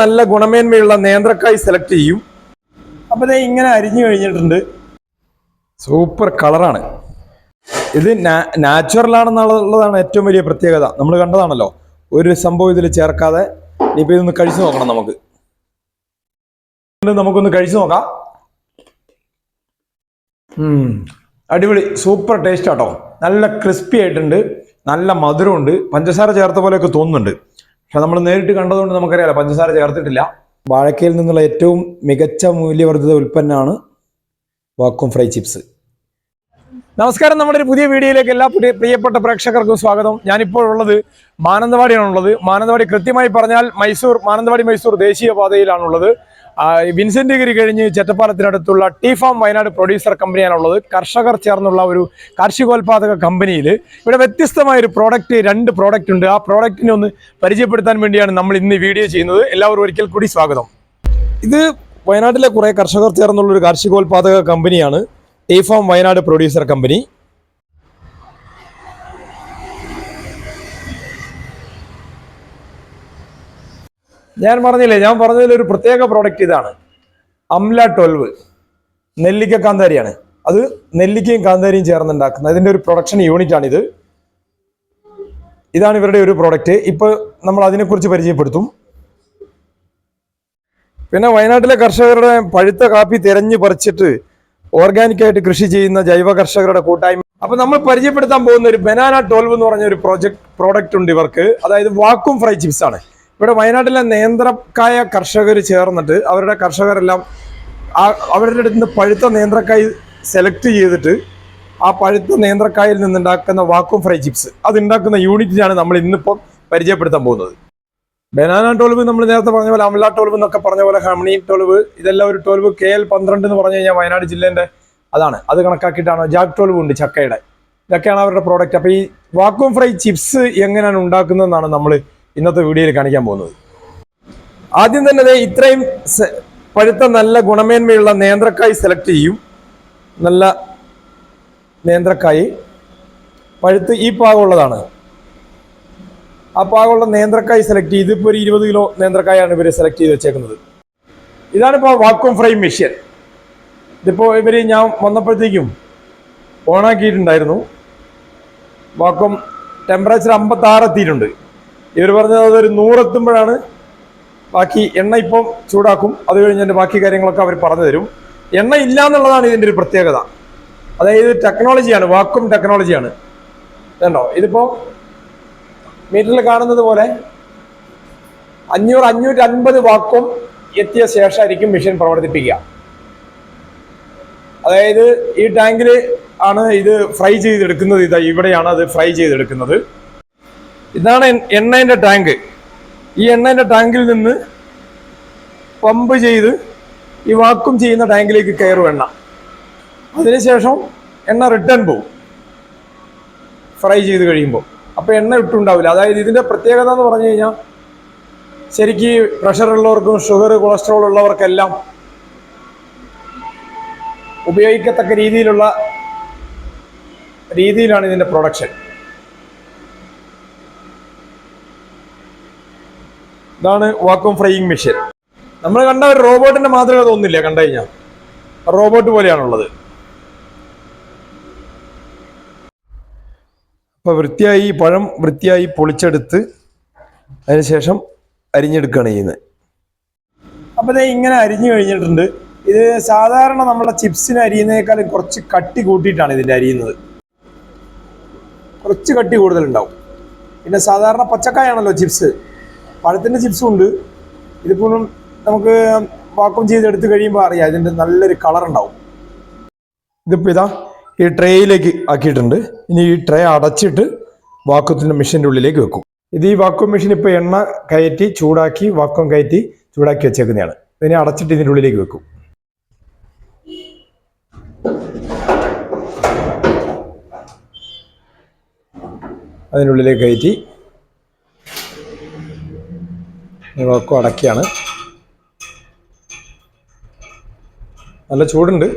നല്ല ഗുണമേന്മയുള്ള നേന്ത്രക്കായ് സെലക്ട് ചെയ്യും. അപ്പൊ ദേ ഇങ്ങനെ അരിഞ്ഞു കഴിഞ്ഞിട്ടുണ്ട്. സൂപ്പർ കളറാണ് ഇത് നാച്ചുറൽ ആണെന്നുള്ളതാണ് ഏറ്റവും വലിയ പ്രത്യേകത. നമ്മൾ കണ്ടതാണല്ലോ. ഒരു സംഭവം ഇതിൽ ചേർക്കാതെ ഇനിയിപ്പോ ഇതൊന്ന് കഴിച്ചു നോക്കണം നമുക്ക്. ഇത് നമുക്കൊന്ന് കഴിച്ചു നോക്കാം. അടിപൊളി സൂപ്പർ ടേസ്റ്റ് ആട്ടോ. നല്ല ക്രിസ്പി ആയിട്ടുണ്ട്. നല്ല മധുരമുണ്ട്. പഞ്ചസാര ചേർത്ത പോലെയൊക്കെ തോന്നുന്നുണ്ട്. പക്ഷെ നമ്മൾ നേരിട്ട് കണ്ടതുകൊണ്ട് നമുക്കറിയാം പഞ്ചസാര ചേർത്തിട്ടില്ല. വാഴക്കയിൽ നിന്നുള്ള ഏറ്റവും മികച്ച മൂല്യവർദ്ധിത ഉൽപ്പന്നമാണ് വാക്കും ഫ്രൈ ചിപ്സ്. നമസ്കാരം നമ്മുടെ ഒരു പുതിയ വീഡിയോയിലേക്ക് എല്ലാ പുതിയ പ്രിയപ്പെട്ട പ്രേക്ഷകർക്കും സ്വാഗതം. ഞാനിപ്പോൾ ഉള്ളത് മാനന്തവാടിയാണുള്ളത്. മാനന്തവാടി കൃത്യമായി പറഞ്ഞാൽ മൈസൂർ മാനന്തവാടി മൈസൂർ ദേശീയപാതയിലാണുള്ളത്. വിൻസെന്റ് ഗിരി കഴിഞ്ഞ് ചെറ്റപ്പാലത്തിനടുത്തുള്ള ടി ഫാം വയനാട് പ്രൊഡ്യൂസർ കമ്പനിയാണുള്ളത്. കർഷകർ ചേർന്നുള്ള ഒരു കാർഷികോൽപാദക കമ്പനിയിൽ ഇവിടെ വ്യത്യസ്തമായ ഒരു പ്രോഡക്റ്റ് രണ്ട് പ്രോഡക്റ്റ് ഉണ്ട്. ആ പ്രോഡക്റ്റിനെ ഒന്ന് പരിചയപ്പെടുത്താൻ വേണ്ടിയാണ് നമ്മൾ ഇന്ന് വീഡിയോ ചെയ്യുന്നത്. എല്ലാവരും ഒരിക്കൽ കൂടി സ്വാഗതം. ഇത് വയനാട്ടിലെ കുറേ കർഷകർ ചേർന്നുള്ള ഒരു കാർഷികോൽപാദക കമ്പനിയാണ്. T farm Wayanad producer company. ഞാൻ പറഞ്ഞില്ലേ ഞാൻ പറഞ്ഞതിൽ ഒരു പ്രത്യേക പ്രോഡക്റ്റ് ഇതാണ്. അംല ട്വൽവ്. നെല്ലിക്ക കാന്താരിയാണ്. അത് നെല്ലിക്കയും കാന്താരിയും ചേർന്നുണ്ടാക്കുന്ന ഇതിന്റെ ഒരു പ്രൊഡക്ഷൻ യൂണിറ്റ് ആണിത്. ഇതാണ് ഇവരുടെ ഒരു പ്രോഡക്റ്റ് ഇപ്പോൾ നമ്മൾ അതിനെക്കുറിച്ച് പരിചയപ്പെടുത്തും. പിന്നെ വയനാട്ടിലെ കർഷകരുടെ പഴുത്ത കാപ്പി തിരഞ്ഞു പറിച്ചിട്ട് ഓർഗാനിക്കായിട്ട് കൃഷി ചെയ്യുന്ന ജൈവ കർഷകരുടെ കൂട്ടായ്മ. അപ്പൊ നമ്മൾ പരിചയപ്പെടുത്താൻ പോകുന്ന ഒരു ബനാന ട്വൽവ് എന്ന് പറഞ്ഞ ഒരു പ്രോജക്ട് പ്രോഡക്റ്റ് ഉണ്ട് ഇവർക്ക്. അതായത് വാക്കും ഫ്രൈ ചിപ്സ് ആണ് ഇവിടെ വയനാട്ടിലെ നേന്ത്രക്കായ കർഷകർ ചേർന്നിട്ട് അവരുടെ കർഷകരെല്ലാം അവരുടെ അടുത്ത് നിന്ന് പഴുത്ത നേന്ത്രക്കായ് സെലക്ട് ചെയ്തിട്ട് ആ പഴുത്ത നേന്ത്രക്കായിൽ നിന്നുണ്ടാക്കുന്ന വാക്വം ഫ്രൈ ചിപ്സ് അത് ഉണ്ടാക്കുന്ന യൂണിറ്റിനാണ് നമ്മൾ ഇന്നിപ്പം പരിചയപ്പെടുത്താൻ പോകുന്നത്. ബനാന ടോൾവ് നമ്മൾ നേരത്തെ പറഞ്ഞ പോലെ അമല ടോൾവ് എന്നൊക്കെ പറഞ്ഞ പോലെ ഹമണി ടോൾവ് ഇതെല്ലാം ഒരു ടോൾവ് കെ എൽ പന്ത്രണ്ട് എന്ന് പറഞ്ഞു കഴിഞ്ഞാൽ വയനാട് ജില്ലേന്റെ അതാണ്. അത് കണക്കാക്കിയിട്ടാണ് ജാക്ക് ടോൾവ് ഉണ്ട് ചക്കയുടെ. ഇതൊക്കെയാണ് അവരുടെ പ്രോഡക്റ്റ് അപ്പോൾ ഈ വാക്വം ഫ്രൈ ചിപ്സ് എങ്ങനെയാണ് ഉണ്ടാക്കുന്നതെന്നാണ് നമ്മൾ ഇന്നത്തെ വീഡിയോയിൽ കാണിക്കാൻ പോകുന്നത്. ആദ്യം തന്നെ ഇത്രയും പഴുത്ത നല്ല ഗുണമേന്മയുള്ള നേന്ത്രക്കായ് സെലക്ട് ചെയ്യും. നല്ല നേന്ത്രക്കായ്. പഴുത്ത് ഈ പാകമുള്ളതാണ്. ആ പാകമുള്ള നേന്ത്രക്കായ് സെലക്ട് ചെയ്ത് ഇപ്പോൾ ഒരു ഇരുപത് കിലോ നേന്ത്രക്കായാണ് ഇവർ സെലക്ട് ചെയ്ത് വെച്ചേക്കുന്നത്. ഇതാണിപ്പോൾ വാക്വം ഫ്രൈ മെഷീൻ ഇതിപ്പോൾ ഇവർ ഞാൻ വന്നപ്പോഴത്തേക്കും ഓണാക്കിയിട്ടുണ്ടായിരുന്നു. വാക്വം ടെമ്പറേച്ചർ അമ്പത്താറ് എത്തിയിട്ടുണ്ട്. ഇവർ പറഞ്ഞത് അതൊരു നൂറെത്തുമ്പോഴാണ്. ബാക്കി എണ്ണ ഇപ്പം ചൂടാക്കും. അത് കഴിഞ്ഞ് എന്റെ ബാക്കി കാര്യങ്ങളൊക്കെ അവർ പറഞ്ഞു തരും. എണ്ണ ഇല്ല എന്നുള്ളതാണ് ഇതിന്റെ ഒരു പ്രത്യേകത. അതായത് ടെക്നോളജിയാണ് വാക്കും ടെക്നോളജിയാണ്. കണ്ടോ? ഇതിപ്പോൾ മീറ്ററിൽ കാണുന്നത് പോലെ അഞ്ഞൂറ് അഞ്ഞൂറ്റി അൻപത് വാക്വം എത്തിയ ശേഷമായിരിക്കും മെഷീൻ പ്രവർത്തിപ്പിക്കുക. അതായത് ഈ ടാങ്കിൽ ആണ് ഇത് ഫ്രൈ ചെയ്തെടുക്കുന്നത്. ഇതാ ഇവിടെയാണ് അത് ഫ്രൈ ചെയ്തെടുക്കുന്നത്. ഇതാണ് എണ്ണേന്റെ ടാങ്ക്. ഈ എണ്ണേന്റെ ടാങ്കിൽ നിന്ന് പമ്പ് ചെയ്ത് ഈ വാക്കും ചെയ്യുന്ന ടാങ്കിലേക്ക് കയറും എണ്ണ. അതിനുശേഷം എണ്ണ റിട്ടേൺ പോവും. ഫ്രൈ ചെയ്ത് കഴിയുമ്പോൾ. അപ്പോൾ എണ്ണ ഇട്ടുണ്ടാവില്ല. അതായത് ഇതിന്റെ പ്രത്യേകത എന്ന് പറഞ്ഞു കഴിഞ്ഞാൽ ശരിക്ക് പ്രഷർ ഉള്ളവർക്കും ഷുഗർ കൊളസ്ട്രോൾ ഉള്ളവർക്കെല്ലാം ഉപയോഗിക്കത്തക്ക രീതിയിലുള്ള രീതിയിലാണ് ഇതിന്റെ പ്രൊഡക്ഷൻ ഇതാണ് വാക്വം ഫ്രൈയിങ് മെഷീൻ നമ്മൾ കണ്ട ഒരു റോബോട്ടിന്റെ മാതൃക തോന്നില്ല കണ്ടു കഴിഞ്ഞാൽ റോബോട്ട് പോലെയാണുള്ളത്. അപ്പൊ വൃത്തിയായി പഴം വൃത്തിയായി പൊളിച്ചെടുത്ത് അതിനുശേഷം അരിഞ്ഞെടുക്കുകയാണ് ചെയ്യുന്നത്. അപ്പൊ ദേ ഇങ്ങനെ അരിഞ്ഞു കഴിഞ്ഞിട്ടുണ്ട്. ഇത് സാധാരണ നമ്മുടെ ചിപ്സിന് അരിയുന്നതിനേക്കാളും കുറച്ച് കട്ടി കൂട്ടിയിട്ടാണ് ഇതിന്റെ അരിയുന്നത്. കുറച്ച് കട്ടി കൂടുതലുണ്ടാവും. പിന്നെ സാധാരണ പച്ചക്കായാണല്ലോ ചിപ്സ്. പഴത്തിന്റെ ചിപ്സും ഉണ്ട്. ഇതിപ്പോൾ നമുക്ക് വാക്വം ചെയ്തെടുത്ത് കഴിയുമ്പോൾ അറിയാം ഇതിന്റെ നല്ലൊരു കളർ ഉണ്ടാവും. ഇതിപ്പോൾ ഇതാ ഈ ട്രേയിലേക്ക് ആക്കിയിട്ടുണ്ട്. ഇനി ഈ ട്രേ അടച്ചിട്ട് വാക്വത്തിന്റെ മെഷീന്റെ ഉള്ളിലേക്ക് വെക്കും. ഇത് ഈ വാക്വം മെഷീൻ ഇപ്പോൾ എണ്ണ കയറ്റി ചൂടാക്കി വാക്വം കയറ്റി ചൂടാക്കി വെച്ചേക്കുന്നതാണ്. ഇതിനെ അടച്ചിട്ട് ഇതിന്റെ ഉള്ളിലേക്ക് വെക്കും. അതിനുള്ളിലേക്ക് കയറ്റി വാക്വം അടക്കിയാണ്. നല്ല ചൂടുണ്ട്.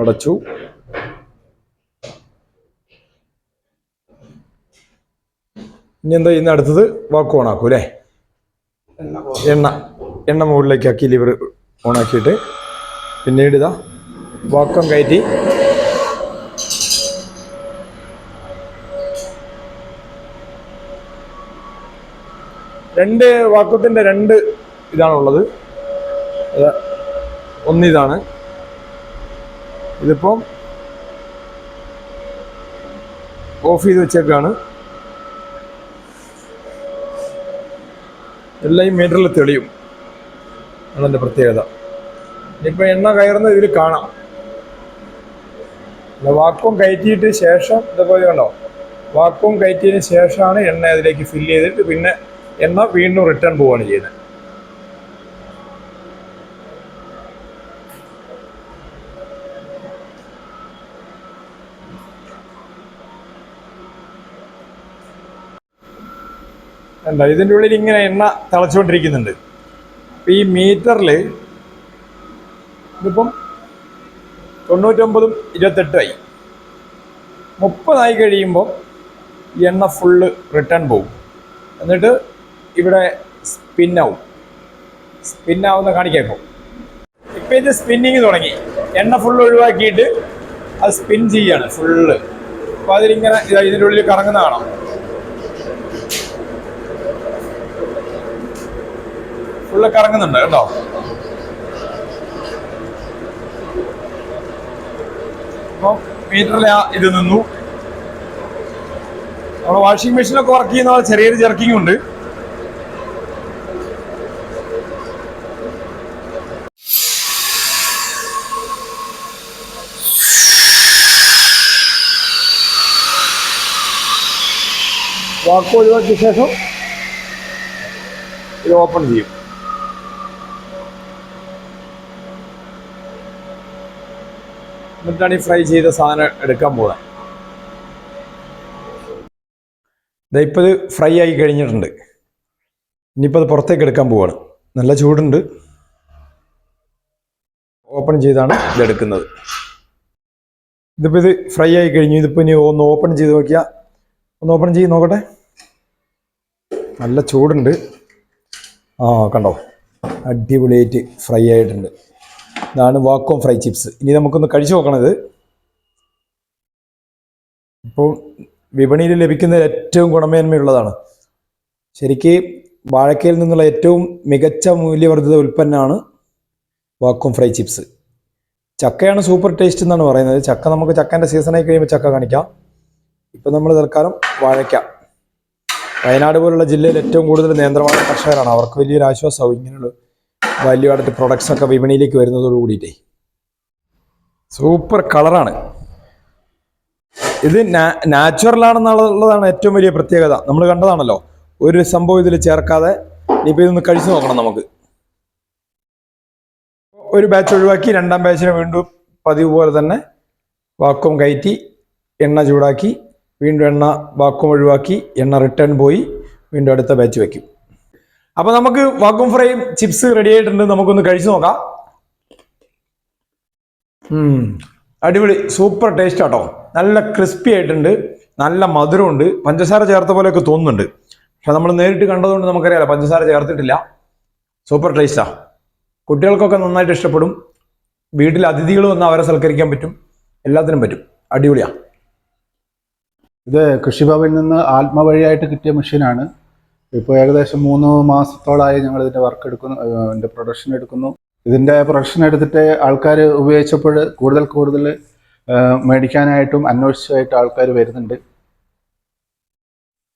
അടച്ചു. ഇനി എന്താ ഇന്ന് അടുത്തത്? വാക്ക് ഓണാക്കൂ അല്ലേ? എണ്ണ. എണ്ണ മുകളിലേക്ക് ആക്കി ലിവർ ഓണാക്കിയിട്ട് പിന്നീട് ഇതാ വാക്കം കയറ്റി രണ്ട് വാക്കത്തിന്റെ രണ്ട് ഇതാണുള്ളത്. ഒന്നിതാണ്. ഇതിപ്പം ഓഫ് ചെയ്ത് വെച്ചേക്കാണ്. എല്ലാം മീറ്ററിൽ തെളിയും. അതിന്റെ പ്രത്യേകത. ഇനിയിപ്പോൾ എണ്ണ കയറുന്ന ഇതിൽ കാണാം. വാക്വം കയറ്റിയിട്ട് ശേഷം ഇതേപോലെ കണ്ടോ? വാക്വം കയറ്റിയതിന് ശേഷമാണ് എണ്ണ അതിലേക്ക് ഫില്ല് ചെയ്തിട്ട് പിന്നെ എണ്ണ വീണ്ടും റിട്ടേൺ പോവാണ് ചെയ്യുന്നത് അല്ല ഇതിന്റെ ഉള്ളിൽ ഇങ്ങനെ എണ്ണ തിളച്ചുകൊണ്ടിരിക്കുന്നുണ്ട്. അപ്പം ഈ മീറ്ററിൽ ഇതിപ്പം തൊണ്ണൂറ്റൊമ്പതും ഇരുപത്തെട്ടുമായി. മുപ്പതായി കഴിയുമ്പോൾ എണ്ണ ഫുള്ള് റിട്ടേൺ പോകും എന്നിട്ട് ഇവിടെ സ്പിന്നാവും സ്പിന്നാവുന്ന കാണിക്കേക്കും ഇപ്പം. ഇത് സ്പിന്നിങ് തുടങ്ങി. എണ്ണ ഫുള്ള് ഒഴിവാക്കിയിട്ട് അത് സ്പിൻ ചെയ്യാണ് ഫുള്ള് അപ്പോൾ അതിലിങ്ങനെ ഇതാ ഇതിന്റെ ഉള്ളിൽ കറങ്ങുന്ന കാണാം. ഫുള്ള് കറങ്ങുന്നുണ്ട് കേട്ടോ. അപ്പോൾ മീറ്ററിൽ ഇത് നിന്നു. നമ്മുടെ വാഷിംഗ് മെഷീനൊക്കെ വർക്ക് ചെയ്യുന്ന ചെറിയൊരു ജെർക്കിംഗ് ഉണ്ട്. വാക്ക് ഒഴിവാക്കിയ ശേഷം ഇത് ഓപ്പൺ ചെയ്യും. എന്നിട്ടാണ് ഈ ഫ്രൈ ചെയ്ത സാധനം എടുക്കാൻ പോകുന്നത് ദാ ഇപ്പോൾ ഇത് ഫ്രൈ ആയി കഴിഞ്ഞിട്ടുണ്ട്. ഇനിയിപ്പോൾ അത് പുറത്തേക്ക് എടുക്കാൻ പോവാണ്. നല്ല ചൂടുണ്ട്. ഓപ്പൺ ചെയ്താണ് ഇതെടുക്കുന്നത് ഇതിപ്പോൾ ഇത് ഫ്രൈ ആയി കഴിഞ്ഞു. ഇതിപ്പോൾ ഇനി ഒന്ന് ഓപ്പൺ ചെയ്ത് നോക്കിയാൽ ഒന്ന് ഓപ്പൺ ചെയ്ത് നോക്കട്ടെ. നല്ല ചൂടുണ്ട്. ആ കണ്ടോ? അടിപൊളിയായിട്ട് ഫ്രൈ ആയിട്ടുണ്ട്. ഇതാണ് വാക്കോം ഫ്രൈ ചിപ്സ് ഇനി നമുക്കൊന്ന് കഴിച്ചു നോക്കണത്. ഇപ്പോൾ വിപണിയിൽ ലഭിക്കുന്ന ഏറ്റവും ഗുണമേന്മയുള്ളതാണ്. ശരിക്ക് വാഴക്കയിൽ നിന്നുള്ള ഏറ്റവും മികച്ച മൂല്യവർദ്ധിത ഉൽപ്പന്നമാണ് വാക്വം ഫ്രൈ ചിപ്സ് ചക്കയാണ് സൂപ്പർ ടേസ്റ്റ് എന്നാണ് പറയുന്നത്. ചക്ക നമുക്ക് ചക്കേന്റെ സീസണായി കഴിയുമ്പോൾ ചക്ക കാണിക്കാം. ഇപ്പം നമ്മൾ തൽക്കാലം വാഴയ്ക്ക. വയനാട് പോലുള്ള ജില്ലയിൽ ഏറ്റവും കൂടുതൽ നേന്ത്രവാഴ കർഷകരാണ്. അവർക്ക് വലിയൊരു ആശ്വാസമാവും. ഇങ്ങനെയുള്ള വാല്യൂ അടുത്ത് പ്രൊഡക്ട്സ് ഒക്കെ വിപണിയിലേക്ക് വരുന്നതോട് കൂടിയിട്ടേ. സൂപ്പർ കളറാണ് ഇത് നാച്ചുറൽ ആണെന്നുള്ളതാണ് ഏറ്റവും വലിയ പ്രത്യേകത. നമ്മൾ കണ്ടതാണല്ലോ. ഒരു സംഭവം ഇതിൽ ചേർക്കാതെ ഇനിയിപ്പോൾ ഇതൊന്ന് കഴിച്ചു നോക്കണം നമുക്ക്. ഒരു ബാച്ച് ഒഴിവാക്കി രണ്ടാം ബാച്ചിന് വീണ്ടും പതിവ് പോലെ തന്നെ വാക്കും കയറ്റി എണ്ണ ചൂടാക്കി വീണ്ടും എണ്ണ വാക്വം ഒഴിവാക്കി എണ്ണ റിട്ടേൺ പോയി. വീണ്ടും അടുത്ത ബാച്ച് വയ്ക്കും അപ്പോൾ നമുക്ക് വാക്വം ഫ്രൈ ചിപ്സ് റെഡി ആയിട്ടുണ്ട്. നമുക്കൊന്ന് കഴിച്ചു നോക്കാം. അടിപൊളി സൂപ്പർ ടേസ്റ്റ് ആട്ടോ. നല്ല ക്രിസ്പി ആയിട്ടുണ്ട്. നല്ല മധുരമുണ്ട്. പഞ്ചസാര ചേർത്ത പോലെയൊക്കെ തോന്നുന്നുണ്ട്. പക്ഷെ നമ്മൾ നേരിട്ട് കണ്ടതുകൊണ്ട് നമുക്കറിയാലോ പഞ്ചസാര ചേർത്തിട്ടില്ല. സൂപ്പർ ടേസ്റ്റാ കുട്ടികൾക്കൊക്കെ നന്നായിട്ട് ഇഷ്ടപ്പെടും. വീട്ടിൽ അതിഥികൾ വന്ന് അവരെ സൽക്കരിക്കാൻ പറ്റും. എല്ലാത്തിനും പറ്റും. അടിപൊളിയാ. ഇത് കൃഷിഭവനിൽ നിന്ന് ആത്മവഴിയായിട്ട് കിട്ടിയ മെഷീനാണ് ഇപ്പോൾ ഏകദേശം മൂന്ന് മാസത്തോളമായി ഞങ്ങൾ ഇതിന്റെ വർക്ക് എടുക്കുന്നു ഇതിന്റെ പ്രൊഡക്ഷൻ എടുക്കുന്നു. ഇതിന്റെ പ്രൊഡക്ഷൻ എടുത്തിട്ട് ആൾക്കാർ ഉപയോഗിച്ചപ്പോൾ കൂടുതൽ കൂടുതൽ മേടിക്കാനായിട്ടും അന്വേഷിച്ചായിട്ട് ആൾക്കാർ വരുന്നുണ്ട്.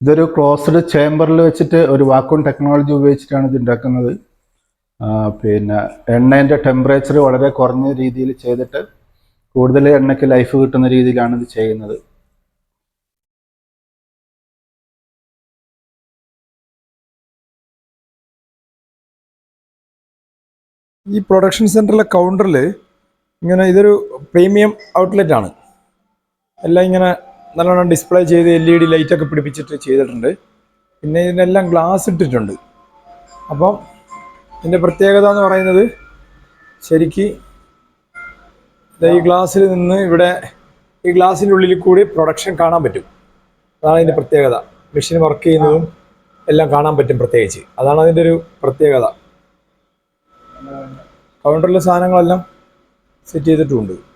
ഇതൊരു ക്ലോസ്ഡ് ചേംബറിൽ വെച്ചിട്ട് ഒരു വാക്വം ടെക്നോളജി ഉപയോഗിച്ചിട്ടാണ് ഇത് ഉണ്ടാക്കുന്നത്. പിന്നെ എണ്ണേന്റെ ടെമ്പറേച്ചർ വളരെ കുറഞ്ഞ രീതിയിൽ ചെയ്തിട്ട് കൂടുതൽ എണ്ണയ്ക്ക് ലൈഫ് കിട്ടുന്ന രീതിയിലാണ് ഇത് ചെയ്യുന്നത്. ഈ പ്രൊഡക്ഷൻ സെന്ററിലെ കൗണ്ടറിൽ ഇങ്ങനെ ഇതൊരു പ്രീമിയം ഔട്ട്ലെറ്റ് ആണ്. എല്ലാം ഇങ്ങനെ നല്ലോണം ഡിസ്പ്ലേ ചെയ്ത് എൽ ഇ ഡി ലൈറ്റൊക്കെ പിടിപ്പിച്ചിട്ട് ചെയ്തിട്ടുണ്ട്. പിന്നെ ഇതിനെല്ലാം ഗ്ലാസ് ഇട്ടിട്ടുണ്ട്. അപ്പം ഇതിന്റെ പ്രത്യേകത എന്ന് പറയുന്നത് ശരിക്ക് ഈ ഗ്ലാസ്സിൽ നിന്ന് ഇവിടെ ഈ ഗ്ലാസ്സിന്റെ ഉള്ളിൽ കൂടി പ്രൊഡക്ഷൻ കാണാൻ പറ്റും. അതാണ് ഇതിന്റെ പ്രത്യേകത. മെഷീൻ വർക്ക് ചെയ്യുന്നതും എല്ലാം കാണാൻ പറ്റും പ്രത്യേകിച്ച്. അതാണ് അതിന്റെ ഒരു പ്രത്യേകത. കൗണ്ടറിലെ സാധനങ്ങളെല്ലാം സെറ്റ് ചെയ്തിട്ടുമുണ്ട്.